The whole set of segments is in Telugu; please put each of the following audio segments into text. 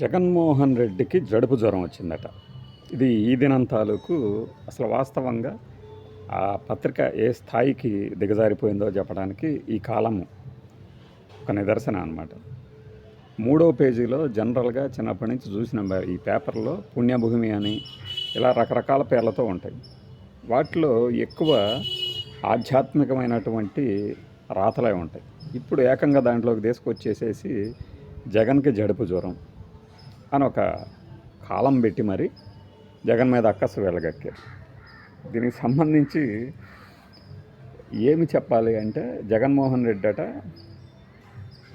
జగన్మోహన్ రెడ్డికి జడుపు జ్వరం వచ్చిందట. ఇది ఈ దినం తాలూకు అసలు వాస్తవంగా ఆ పత్రిక ఏ స్థాయికి దిగజారిపోయిందో చెప్పడానికి ఈ కాలము ఒక నిదర్శన అనమాట మూడో పేజీలో జనరల్గా చిన్నప్పటి నుంచి చూసిన ఈ పేపర్లో పుణ్యభూమి అని ఇలా రకరకాల పేర్లతో ఉంటాయి. వాటిలో ఎక్కువ ఆధ్యాత్మికమైనటువంటి రాతలే ఉంటాయి. ఇప్పుడు ఏకంగా దాంట్లోకి తీసుకొచ్చేసేసి జగన్కి జడుపు జ్వరం. అని ఒక కాలం పెట్టి మరి జగన్ మీద అక్కసు వెళ్ళగక్కారు దీనికి సంబంధించి ఏమి చెప్పాలి అంటే జగన్మోహన్ రెడ్డి అట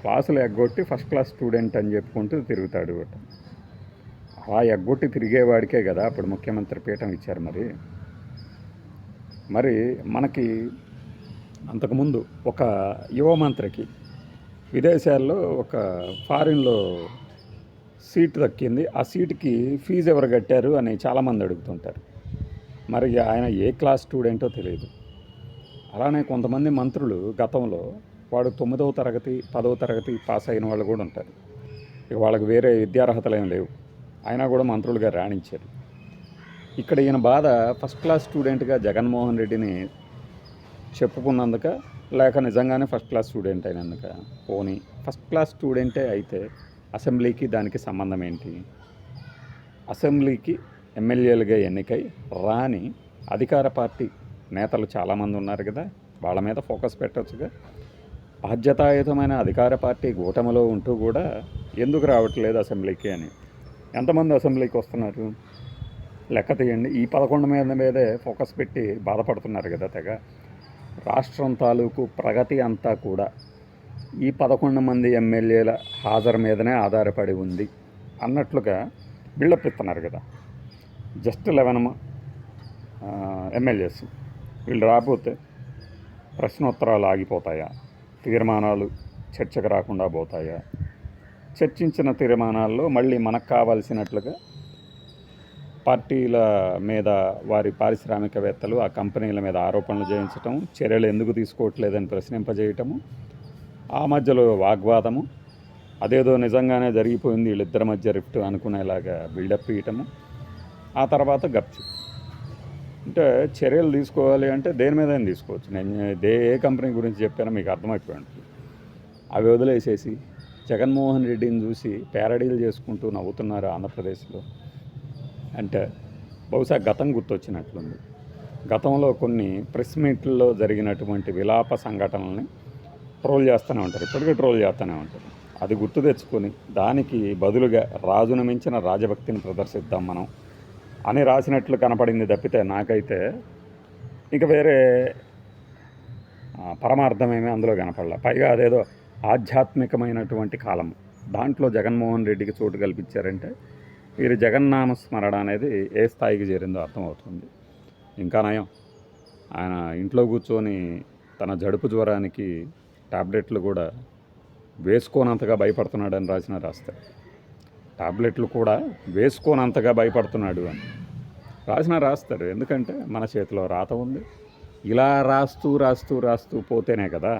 క్లాసులు ఎగ్గొట్టి ఫస్ట్ క్లాస్ స్టూడెంట్ అని చెప్పుకుంటూ తిరుగుతాడు అట. అలా ఎగ్గొట్టి తిరిగేవాడికే కదా అప్పుడు ముఖ్యమంత్రి పీఠం ఇచ్చారు మరి. మరి మనకి అంతకుముందు ఒక యువ మంత్రికి విదేశాల్లో ఒక ఫారిన్లో సీట్ దక్కింది. ఆ సీటుకి ఫీజు ఎవరు కట్టారు అని చాలామంది అడుగుతుంటారు. మరి ఆయన ఏ క్లాస్ స్టూడెంటో తెలియదు. అలానే కొంతమంది మంత్రులు గతంలో వాడు తొమ్మిదవ తరగతి పదవ తరగతి పాస్ అయిన వాళ్ళు కూడా ఉంటారు. ఇక వాళ్ళకి వేరే విద్యార్హతలు ఏం లేవు. అయినా కూడా మంత్రులుగా రాణించారు. ఇక్కడ ఈయన బాధ ఫస్ట్ క్లాస్ స్టూడెంట్గా జగన్మోహన్ రెడ్డిని చెప్పుకున్నందుక లేక నిజంగానే ఫస్ట్ క్లాస్ స్టూడెంట్ అయినందుక పోనీ ఫస్ట్ క్లాస్ స్టూడెంటే అయితే అసెంబ్లీకి దానికి సంబంధం ఏంటి? అసెంబ్లీకి ఎమ్మెల్యేలుగా ఎన్నికై రాని అధికార పార్టీ నేతలు చాలామంది ఉన్నారు కదా వాళ్ళ మీద ఫోకస్ పెట్టొచ్చుగా. బాధ్యతాయుతమైన అధికార పార్టీ కూటమిలో ఉంటూ కూడా ఎందుకు రావట్లేదు అసెంబ్లీకి అని? ఎంతమంది అసెంబ్లీకి వస్తున్నారు? లెక్క తీయండి. ఈ పదకొండు మీద మీదే ఫోకస్ పెట్టి బాధపడుతున్నారు కదా తెగ. రాష్ట్రం తాలూకు ప్రగతి అంతా కూడా ఈ పదకొండు మంది ఎమ్మెల్యేల హాజరు మీదనే ఆధారపడి ఉంది అన్నట్లుగా బిల్డప్ ఇస్తున్నారు కదా. Just eleven MLAs. వీళ్ళు రాకపోతే ప్రశ్నోత్తరాలు ఆగిపోతాయా? తీర్మానాలు చర్చకు రాకుండా పోతాయా? చర్చించిన తీర్మానాల్లో మళ్ళీ మనకు కావాల్సినట్లుగా పార్టీల మీద వారి పారిశ్రామికవేత్తలు ఆ కంపెనీల మీద ఆరోపణలు చేయించటం చర్యలు ఎందుకు తీసుకోవట్లేదని ప్రశ్నింపజేయటము ఆ మధ్యలో వాగ్వాదము అదేదో నిజంగానే జరిగిపోయింది వీళ్ళిద్దరి మధ్య రిఫ్ట్ అనుకునేలాగా బిల్డప్ ఇయటము ఆ తర్వాత గప్చు. అంటే చర్యలు తీసుకోవాలి అంటే దేని మీద తీసుకోవచ్చు. నేను దే ఏ కంపెనీ గురించి చెప్పానో మీకు అర్థమైపోయింది. అవి వదిలేసేసి జగన్మోహన్ రెడ్డిని చూసి ప్యారడీలు చేసుకుంటూ నవ్వుతున్నారు ఆంధ్రప్రదేశ్లో. అంటే బహుశా గతం గుర్తొచ్చినట్లుంది. గతంలో కొన్ని ప్రెస్ మీట్లలో జరిగినటువంటి విలాప సంఘటనల్ని ట్రోల్ చేస్తూనే ఉంటారు. ఇప్పటికీ ట్రోల్ చేస్తూనే ఉంటారు. అది గుర్తు తెచ్చుకొని దానికి బదులుగా రాజును మించిన రాజభక్తిని ప్రదర్శిద్దాం మనం అని రాసినట్లు కనపడింది తప్పితే నాకైతే ఇక వేరే పరమార్థమేమీ అందులో కనపడలే. పైగా అదేదో ఆధ్యాత్మికమైనటువంటి కాలం. దాంట్లో జగన్మోహన్ రెడ్డికి చోటు కల్పించారంటే వీరి జగన్నామ స్మరణ అనేది ఏ స్థాయికి చేరిందో అర్థమవుతుంది. ఇంకా నయం. ఆయన ఇంట్లో కూర్చొని తన జడుపు జ్వరానికి టాబ్లెట్లు కూడా వేసుకోనంతగా భయపడుతున్నాడని రాసిన రాస్తారు టాబ్లెట్లు కూడా వేసుకోనంతగా భయపడుతున్నాడు అని రాసిన రాస్తారు. ఎందుకంటే మన చేతిలో రాత ఉంది. ఇలా రాస్తూ రాస్తూ రాస్తూ పోతేనే కదా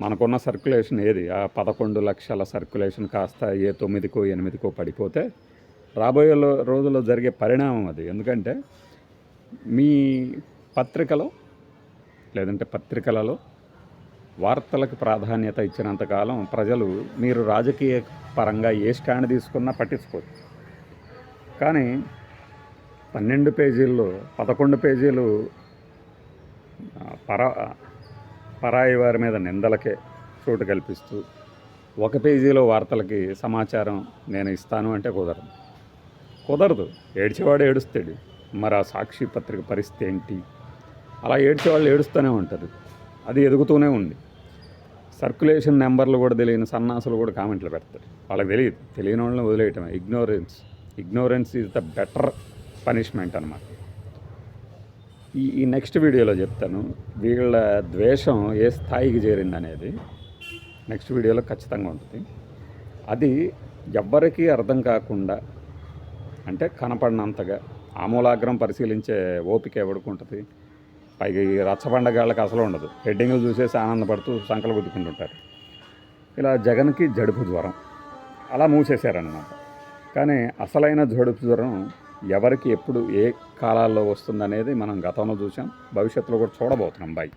మనకున్న సర్క్యులేషన్ ఏది? ఆ పదకొండు లక్షల సర్క్యులేషన్ కాస్త ఏ తొమ్మిదికో ఎనిమిదికో పడిపోతే రాబోయే రోజుల్లో జరిగే పరిణామం అది. ఎందుకంటే మీ పత్రికలో లేదంటే పత్రికలలో వార్తలకు ప్రాధాన్యత ఇచ్చినంతకాలం ప్రజలు మీరు రాజకీయ పరంగా ఏ స్టాండ్ తీసుకున్నా పట్టించుకోరు. కానీ పన్నెండు పేజీల్లో పదకొండు పేజీలు పరా పర పరాయి వారి మీద నిందలకే చోటు కల్పిస్తూ ఒక పేజీలో వార్తలకి సమాచారం నేను ఇస్తాను అంటే కుదరదు. కుదరదు. ఏడ్చేవాడు ఏడుస్తాడు. మరి ఆ సాక్షి పత్రిక పరిస్థితి ఏంటి? అలా ఏడ్చేవాళ్ళు ఏడుస్తూనే ఉంటుంది. అది ఎదుగుతూనే ఉంది. సర్క్యులేషన్ నెంబర్లు కూడా తెలియని సన్నాసులు కూడా కామెంట్లు పెడతారు. వాళ్ళకి తెలియదు. తెలియని వాళ్ళని వదిలేయటమే. Ignorance ignorance is the better punishment అనమాట ఈ ఈ నెక్స్ట్ వీడియోలో చెప్తాను. వీళ్ళ ద్వేషం ఏ స్థాయికి చేరింది అనేది నెక్స్ట్ వీడియోలో ఖచ్చితంగా ఉంటుంది. అది ఎవ్వరికీ అర్థం కాకుండా అంటే కనపడినంతగా ఆమూలాగ్రం పరిశీలించే ఓపిక ఎవడుకుంటుంది పైగా ఈ రచ్చబండగాళ్ళకి అసలు ఉండదు. హెడ్డింగ్లు చూసేసి ఆనందపడుతూ సంకలు గుద్దుకుంటుంటారు. ఇలా జగన్కి జడుపు జ్వరం. అలా మూసేశారన్నమాట. కానీ అసలైన జడుపు జ్వరం ఎవరికి ఎప్పుడు ఏ కాలాల్లో వస్తుందనేది మనం గతంలో చూసాం భవిష్యత్తులో కూడా చూడబోతున్నాం. బాయ్